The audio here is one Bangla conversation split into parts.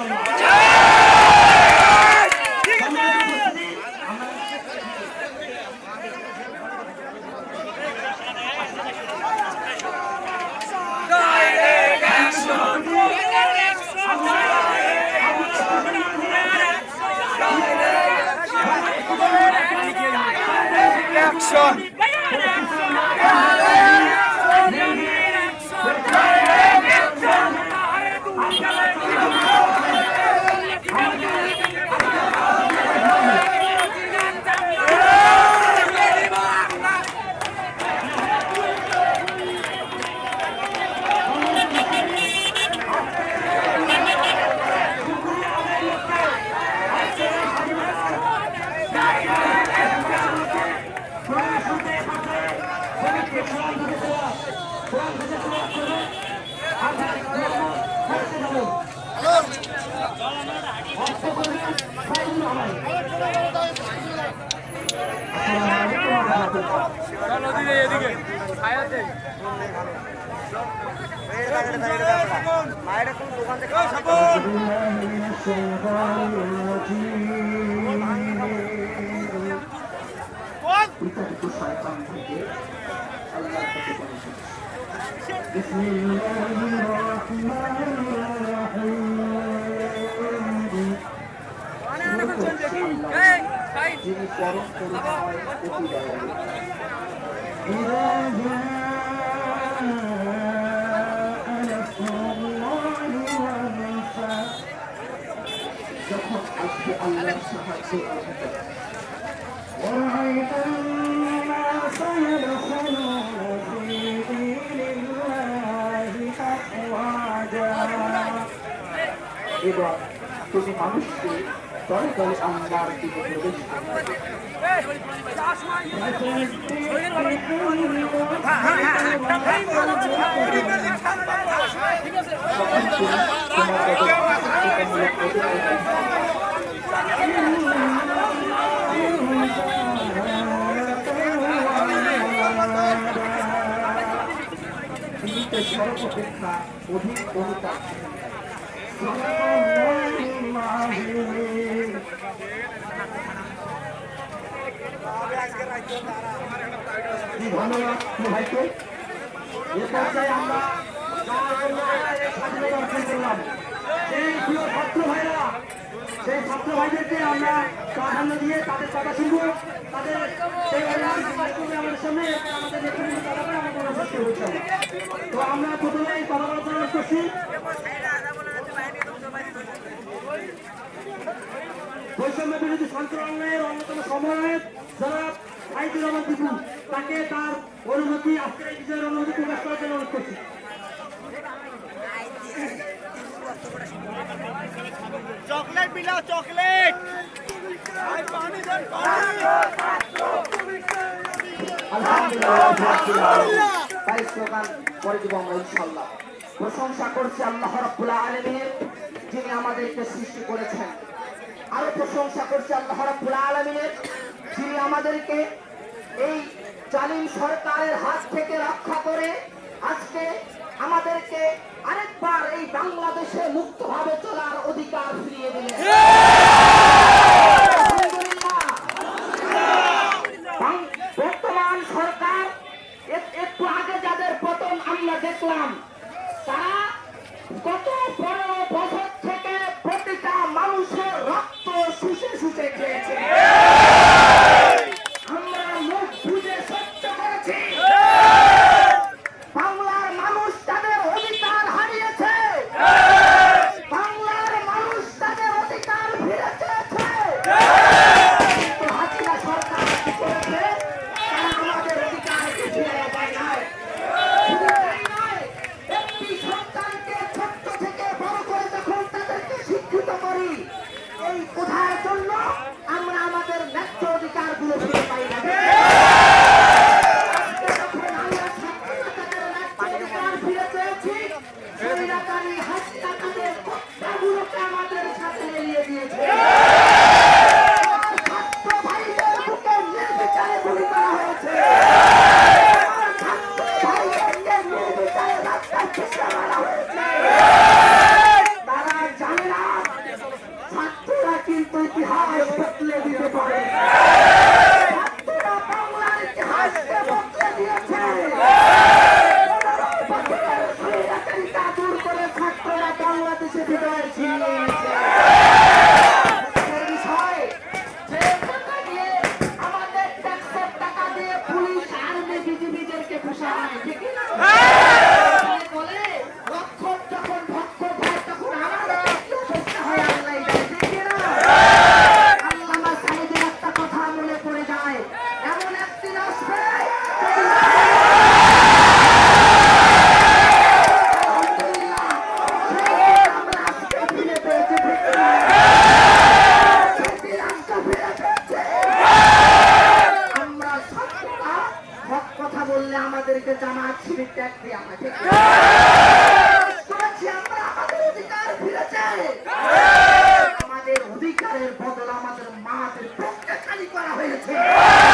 আমরা কোরআন بسم الله الرحمن الرحيم যিনি পরম করুণাময় অতি দয়ালু ورأيت الناس يدخلون في دين الله أفواجا এবার তুমি মানুষকে দলে দলে আল্লাহর দিকে প্রবেশ করবে তখন তুমি তোমার জগৎ পৃথিবীতে সর্বপেক্ষা অধিক অনুতাপ ধন্যবাদ ভাইকে এ পর্যায়ে আমরা স্বাধীনতা অর্জন করলাম ভাইদেরকে আমরা প্রাধান্য দিয়ে তাদের কথা শুনব। তাদের সামনে আমাদের কথা তো আমরা প্রথমেই কথা বলার করছি। বৈষম্য বিরোধী সঞ্চালনের অন্যতম সমন্বয়ক যারা সাইদুর রহমান দিবু তাকে তার অনুমতি, আজকের এই অনুমতি প্রকাশ করার জন্য অনুরোধ করছি। চকলেট বিলাও চকলেট। তাই স্লোগান করে আমরা যিনি আমাদেরকে সৃষ্টি করেছেন। প্রশংসা করছি আমাদেরকে এই জালিম সরকারের হাত থেকে রক্ষা করে আজকে আমাদেরকে আরেকবার এই বাংলাদেশে মুক্তভাবে চলার অধিকার ফিরিয়ে দিলেন। Yeah!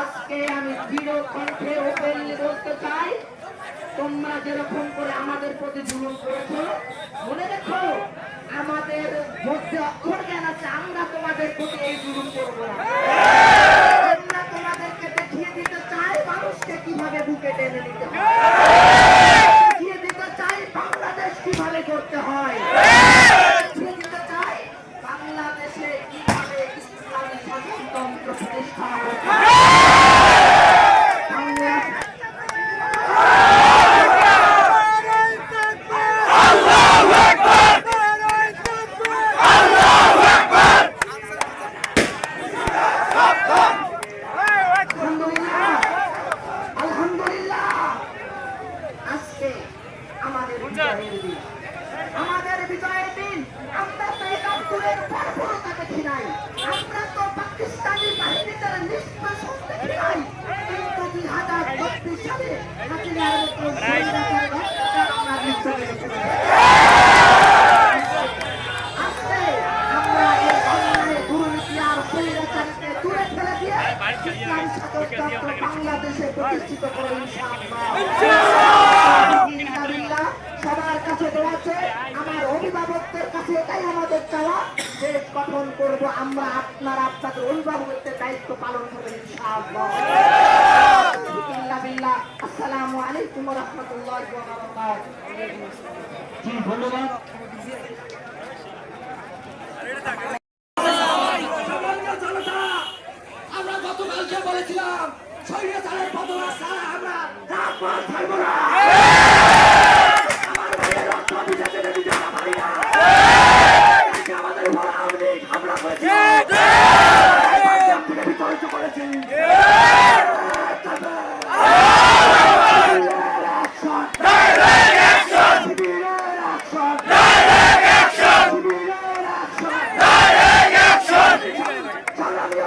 আজকে আমি দৃঢ় কণ্ঠে ওপেনলি বলতে চাই। তোমরা যেরকম করে আমাদের প্রতি জুলুম করেছ, মনে রেখো, আমাদের মধ্যে অক্ষর জ্ঞান আছে, আমরা তোমাদের প্রতি এই জুলুম করব না আমরা তোমাদেরকে দেখিয়ে দিতে চাই মানুষকে কীভাবে বুকে টেনে নিতে হয় দেখিয়ে দিতে চাই বাংলাদেশ কীভাবে করতে হয় দেখিয়ে দিতে চাই বাংলাদেশে কীভাবে ইসলামী শাসনতন্ত্র প্রতিষ্ঠা করতে হয়। বাংলা আলহামদুলিল্লাহ আলহামদুলিল্লাহ আজকে আমাদের বিজয়ের দিন আমরা তো একাত্তরের বর্বরতা দেখি নাই আমরা তো পাকিস্তানি দুই হাসিনার মতো স্বৈরাচার রাষ্ট্রকে আমরা নিশ্চয় দেখেছি আজকে আমরা এই অন্যায় দুর্নীতি আর স্বৈরাচারকে দূরে ফেলে দিয়ে ইসলাম শাসনতন্ত্র বাংলাদেশে প্রতিষ্ঠিত করে ইনশাআল্লাহ। আলহামদুলিল্লাহ, সবার কাছে দোয়া আছে আমার অভিভাবকদের কাছে এটাই আমাদের চাওয়া দেশ গঠন করব, আমরা আপনারা আপনাদের অভিভাবকদের দায়িত্ব পালন করবেন ইনশাআল্লাহ। আসসালামু আলাইকুম রাহমাতুল্লাহি আমরা গতকালকে বলেছিলাম স্বৈরাচারের বদলা ছাড়া আমার ভাইয়ের রক্ত ভিজে দেবে ভিজে না পারি না আজকে আমাদের উপর আওয়ামী লীগ হামলা করেছে পাঞ্জাব থেকে বিতাড়িত করেছে শিবিরের action! শিবিরের action! সংগ্রামীয়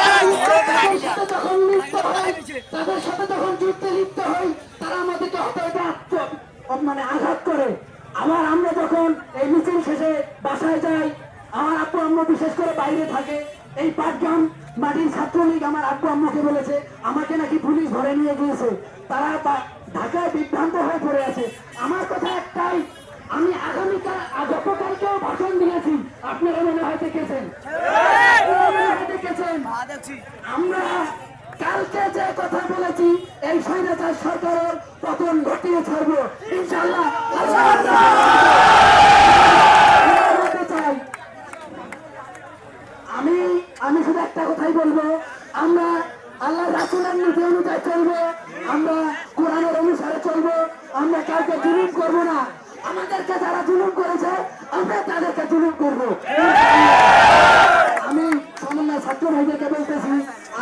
তাদের ছাত্রলীগ আমার আব্বু আম্মুকে বলেছে আমাকে নাকি পুলিশ ধরে নিয়ে গিয়েছে তারা বিভ্রান্ত হয়ে পড়ে আছে আমার কথা একটাই আমি আগামীকাল গতকালকেও ভাষণ দিয়েছি। আপনারা মনে হয় দেখেছেন আপনারা মনে হয় দেখেছেন আমরা কালকে যে কথা বলেছি, এই স্বৈরাচার সরকারের পতন ঘটিয়ে ছাড়বো। ইনশাল্লাহ আমি আমি শুধু একটা কথাই বলব, আমরা আল্লাহ রাসুলের নীতি অনুযায়ী চলবো, আমরা কোরআনের অনুসারে চলবো, আমরা কাউকে জুলুম করব না। আমাদেরকে যারা জুলুম করেছে, আমরা তাদেরকে জুলুম করব আমি সমন্বয় ছাত্র ভাইদেরকে বলতেছি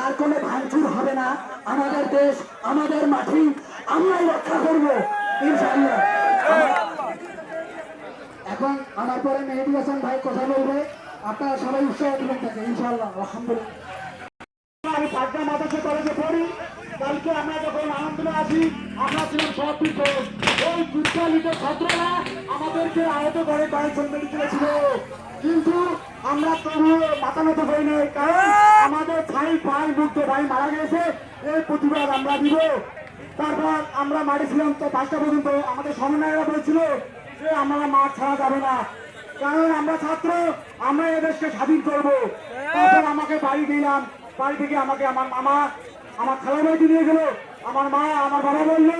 আর কোনো ভাঙচুর হবে না আমাদের দেশ আমাদের মাটি, আমরাই রক্ষা করব, ইনশাআল্লাহ। এখন আমার পরে মেহেদি হাসান ভাই কথা বলবে। আপনারা সবাই উৎসাহ দিবেন তাকে, ইনশাআল্লাহ, আলহামদুলিল্লাহ। আমি পাটনা মাদ্রাসা কলেজে পড়ি। কালকে আমরা যখন আনন্দে আসি আমরা ছিলাম সব পিছন ওই যুদ্ধালিত ছাত্ররা আমাদেরকে আহত করে কয়েকজন মেডিকেলে ছিল কিন্তু আমরা তবুও মাথা নত হই নাই, কারণ আমাদের ছাই ভাই মুক্ত ভাই মারা গেছে। এই প্রতিবাদ আমরা দিব। তারপর আমরা মাঠে ছিলাম তো পাঁচটা পর্যন্ত। আমাদের সমন্বয়রা বলেছিল যে আমরা মাঠ ছাড়া যাবে না। কারণ আমরা ছাত্র, আমরা এদেশকে স্বাধীন করব। তারপর আমাকে বাড়ি দিলাম। বাড়ি থেকে আমাকে আমার মামা, আমার খালা বাড়িতে নিয়ে গেল। আমার মা, আমার বাবা বলল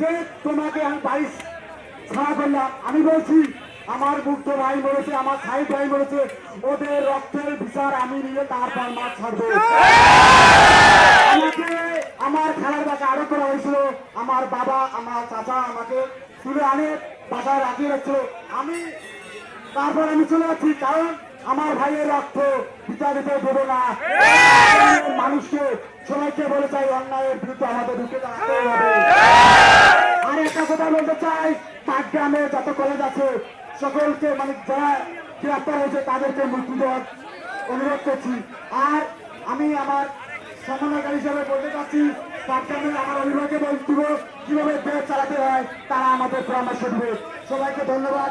যে, তোমাকে আমি বাড়ি ছাড়া করলাম। আমি বলছি আমার মুক্ত ভাই বলেছে আমার ভাই ভাই বলেছে ওদের রক্তের বিচার আমি নিয়ে তারপর মাছ ছাড়বো। আমাকে, আমার খেলার বাসা আরও করা হয়েছিল, আমার বাবা, আমার চাচা আমাকে তুলে আনে, বাসায় রাখিয়ে রাখছিল। আমি তারপর আমি চলে যাচ্ছি, কারণ আমার ভাইয়ের রক্ত বিচার দিতে দেবো না। মানুষকে সবাইকে বলে চাই, অন্যায়ের বিরুদ্ধে আমাদের ঢুকে দাঁড়াতে আর একটা কথা বলতে চাই পাট গ্রামে যত কলেজ আছে সকলকে মানে যারা গ্রেপ্তার হয়েছে তাদেরকে মুক্তি দেওয়ার অনুরোধ করছি। আর আমি আমার সমন্বয়কারী হিসাবে বলতে চাচ্ছি পাটগ্রামের আমার অভিভাবককে বলতে কীভাবে দেশ চালাতে হয়, তারা আমাদের পরামর্শ দেবে। সবাইকে ধন্যবাদ।